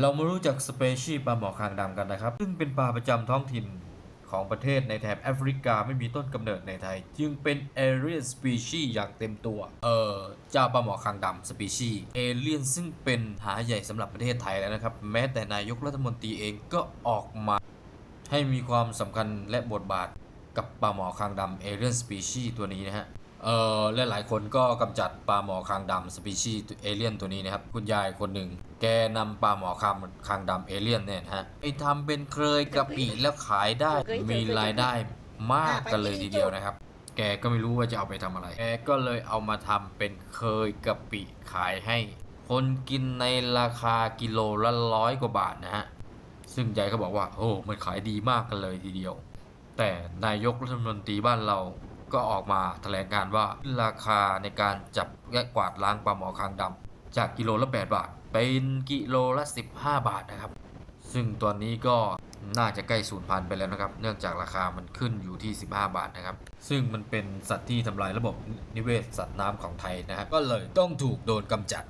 เรามารู้จักสเปเชียปลาหมอคางดำกันนะครับ ซึ่งเป็นปลาประจำท้องถิ่นของประเทศในแถบแอฟริกาไม่มีต้นกำเนิดในไทย จึงเป็น Alien Species อย่างเต็มตัว เออเจ้าปลาหมอคางดำ Species Alien ซึ่งเป็นหาใหญ่สำหรับประเทศไทยแล้วนะครับ แม้แต่นายกรัฐมนตรีเองก็ออกมา ให้มีความสำคัญและบทบาทกับปลาหมอคางดำ Alien Species ตัวนี้นะฮะ เออและหลายคนก็กำจัดปลาหมอคางดำสปีชีส์เอเลียนตัวนี้นะครับ คุณยายคนหนึ่ง แกนำปลาหมอคางคางดำเอเลียนเนี่ยฮะไปทำเป็นเคยกะปิแล้วขายได้มีรายได้มากกันเลยทีเดียวนะครับ แกก็ไม่รู้ว่าจะเอาไปทำอะไร แกก็เลยเอามาทำเป็นเคยกะปิขายให้ คนกินในราคากิโลละร้อยกว่าบาทนะฮะซึ่งยายก็บอกว่าโอ้มันขายดีมากกันเลยทีเดียว แต่นายกรัฐมนตรีบ้านเรา ก็ออกมาแถลงการว่าราคาในการจับและกวาดล้างปลาหมอคางดำจากกิโลละ 8 บาท เป็นกิโลละ 15 บาทนะครับ ซึ่งตอนนี้ก็น่าจะใกล้สูญพันธุ์ไปแล้วนะครับ เนื่องจากราคามันขึ้นอยู่ที่ 15 บาทนะครับ ซึ่งมันเป็นสัตว์ที่ทำลายระบบนิเวศสัตว์น้ำของไทยนะฮะก็เลยต้องถูกโดนกำจัด